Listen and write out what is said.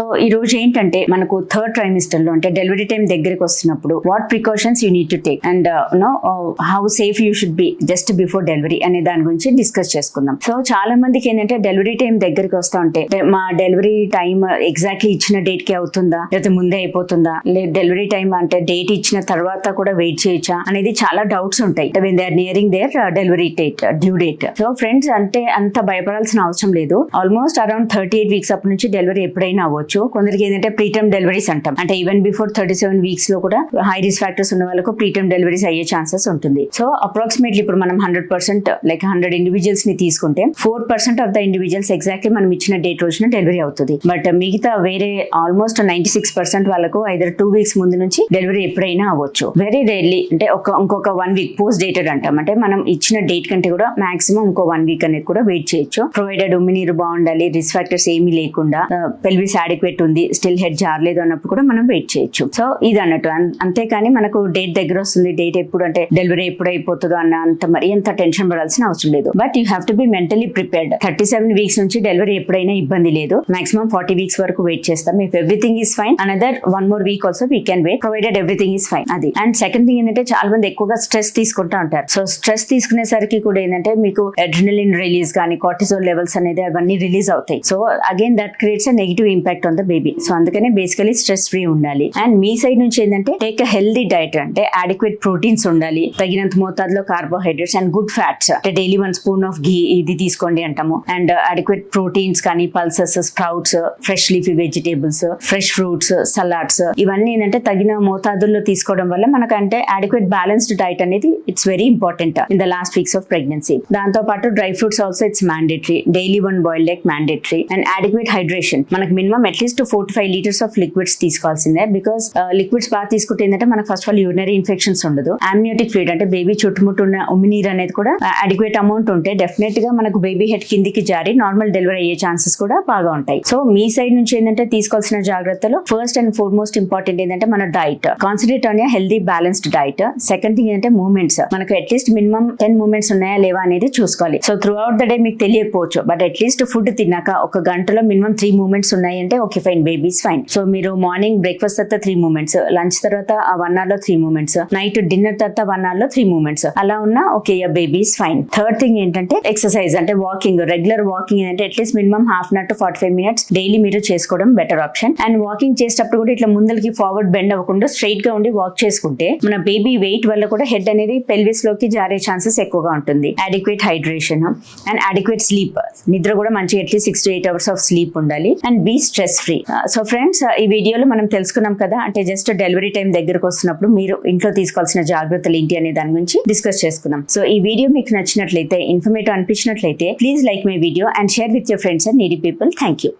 so ఈ రోజు ఏంటంటే మనకు థర్డ్ ట్రైమిస్టర్లో అంటే డెలివరీ టైం దగ్గరికి వస్తున్నప్పుడు what precautions you need to take and know how safe you should be just before delivery అనే దాని గురించి డిస్కస్ చేసుకుందాం. సో చాలా మందికి ఏంటంటే డెలివరీ టైం దగ్గరికి వస్తా ఉంటే మా డెలివరీ టైం ఎగ్జాక్ట్లీ ఇచ్చిన డేట్కి అవుతుందా? లేకపోతే ముందే అయిపోతుందా? లేదు డెలివరీ టైం అంటే డేట్ ఇచ్చిన తర్వాత కూడా వెయిట్ చేయొచ్చా? అనేది చాలా డౌట్స్ ఉంటాయి. When they are nearing their delivery date due date so friends అంటే అంత భయపడాల్సిన అవసరం లేదు. Almost around thirty eight weeks అప్పటి నుంచి డెలివరీ ఎప్పుడైనా అవ్వచ్చు. కొందరికి ఏంటంటే ప్రీటర్మ్ డెలివరీస్ అంటాం. అంటే ఈవెన్ బిఫోర్ థర్టీ సెవెన్ వీక్స్లో కూడా హై రిస్క్ ఫ్యాక్టర్స్ ఉన్న వాళ్ళకు ప్రీటర్మ్ డెలివరీస్ అయ్యే ఛాన్సెస్ ఉంటుంది. సో అప్రాక్సిమేట్లీ ఇప్పుడు మనం హండ్రెడ్ పర్సెంట్ లైక్ హండ్రెడ్ ఇండివిజువల్స్ని తీసుకుంటే four percent of the individuals exactly మనం ఇచ్చిన డేట్ రోజున డెలివరీ అవుతుంది. బట్ మిగతా వేరే ఆల్మోస్ట్ నైన్టీ సిక్స్ పర్సెంట్ వాళ్ళకు ఐదర్ టూ వీక్స్ ముందు నుంచి డెలివరీ ఎప్పుడైనా అవ్వచ్చు. వెరీ రేర్లీ అంటే ఒక ఇంకొక వన్ వీక్ పోస్ట్ డేటెడ్ అంటాం. అంటే మనం ఇచ్చిన డేట్ కంటే కూడా మాక్సిమం ఇంకో వన్ వీక్ అనేది కూడా వెయిట్ చేయొచ్చు. ప్రొవైడెడ్ ఉమ్మినీరు బాగుండాలి రిస్క్ ఫ్యాక్టర్స్ ఏమీ లేకుండా పెల్విస్ అడిక్వేట్ ఉంది స్టిల్ హెడ్ జారలేదు అన్నప్పుడు కూడా మనం వెయిట్ చేయొచ్చు. సో ఇది అన్నట్టు అంతేకాని మనకు డేట్ దగ్గర వస్తుంది డేట్ ఎప్పుడు అంటే డెలివరీ ఎప్పుడు అయిపోతుందో అన్న అంత మరి ఎంత టెన్షన్ పడాల్సిన అవసరం లేదు. But you have to be mentally prepared thirty seven weeks నుంచి డెలివరీ ఎప్పుడైనా ఇబ్బంది లేదు. మాక్సిమం ఫార్టీ వీక్స్ వరకు వెయిట్ చేస్తాం. If everything is fine another one more week also we can wait provided everything is fine అది. And second thing ఏంటంటే చాలా మంది ఎక్కువగా స్ట్రెస్ తీసుకుంటా ఉంటారు. సో స్ట్రెస్ తీసుకునేసరికి కూడా ఏంటంటే మీకు అడ్రినలిన్ రిలీజ్ కానీ కార్టిసోల్ లెవెల్స్ అనేది అవన్నీ రిలీజ్ అవుతాయి. So again that creates a negative impact on the baby so అందుకనే బేసికలీ స్ట్రెస్ ఫ్రీ ఉండాలి. అండ్ మీ సైడ్ నుంచి ఏంటంటే టేక్ అ హెల్దీ డైట్ అంటే అడిక్వేట్ ప్రోటీన్స్ ఉండాలి. తగినంత మోతాదులో కార్బోహైడ్రేట్స్ అండ్ గుడ్ ఫ్యాట్స్ అంటే daily one spoon of ghee ఇది తీసుకోండి అంటాము. అండ్ అడిక్వేట్ ప్రోటీన్స్ కానీ pulses sprouts fresh leafy vegetables fresh fruits salads ఇవన్నీ ఏంటంటే తగిన మోతాదుల్లో తీసుకోవడం వల్ల మనకంటే అడిక్వేట్ బ్యాలెన్స్డ్ డైట్ అనేది it's very important in the last weeks of pregnancy దాంతో పాటు dry fruits also it's mandatory daily one boiled egg mandatory and adequate hydration మనకు minimum at least four to five litres of liquids తీసుకోవాల్సిందే. Because liquids uh, బాగా తీసుకుంటే ఏంటంటే మనకు first of all urinary infections ఉండదు. Amniotic fluid అంటే baby చుట్టుముట్టు ఉన్న ఉమ్మినీరు అనేది కూడా uh, అడిక్వేట్ అమౌంట్ ఉంటే డెఫినెట్గా మనకు బేబీ హెడ్ కిందికి జారి నార్మల్ డెలివరీ అయ్యే ఛాన్సెస్ కూడా బాగా ఉంటాయి. సో మీ సైడ్ నుంచి ఏంటంటే తీసుకోవాల్సిన జాగ్రత్తలు first and foremost important ఏంటంటే మన diet concentrate on healthy balanced diet second thing ఏంటంటే మూమెంట్స్ మనకు at least minimum ten moments ఉన్నాయా లేవా అనేది చూసుకోవాలి. So throughout the day మీకు తెలియకపోవచ్చు బట్ అట్లీస్ట్ ఫుడ్ తిన్నాక ఒక గంటలో మినిమం త్రీ మూమెంట్స్ ఉన్నాయి అంటే okay fine babies fine so మీరు మార్నింగ్ బ్రేక్ఫాస్ట్ తర్వాత త్రీ మూమెంట్స్ లంచ్ తర్వాత వన్ అవర్లో త్రీ మూమెంట్స్ నైట్ డిన్నర్ తర్వాత వన్ అవర్లో త్రీ మూమెంట్స్ అలా ఉన్నా okay babies fine third thing ఏంటంటే ఎక్సర్సైజ్ అంటే వాకింగ్ రెగ్యులర్ వాకింగ్ అంటే at least minimum half an hour to forty five minutes daily మీరు చేసుకోవడం బెటర్ ఆప్షన్ అండ్ వాకింగ్ చేసేటప్పుడు కూడా ఇట్లా ముందరికి ఫార్వర్డ్ బెండ్ అవ్వకుండా స్ట్రైట్గా ఉండి వాక్ చేసుకుంటే మన బేబీ వెయిట్ వల్ల కూడా హెడ్ అనేది పెల్విస్లోకి జారే ఛాన్సెస్ ఎక్కువగా ఉంటుంది. Adequate hydration and adequate sleep నిద్ర కూడా మంచి at least six to eight hours of sleep ఉండాలి. And be stress free so friends ఈ వీడియోలో మనం తెలుసుకున్నాం కదా అంటే జస్ట్ డెలివరీ టైం దగ్గరకు వస్తున్నప్పుడు మీరు ఇంట్లో తీసుకోవాల్సిన జాగ్రత్తలు ఏంటి అనే దాని గురించి డిస్కస్ చేసుకున్నాం. సో ఈ వీడియో మీకు నచ్చినట్లయితే informative అనిపించినట్లయితే please like my video and share with your friends and needy people thank you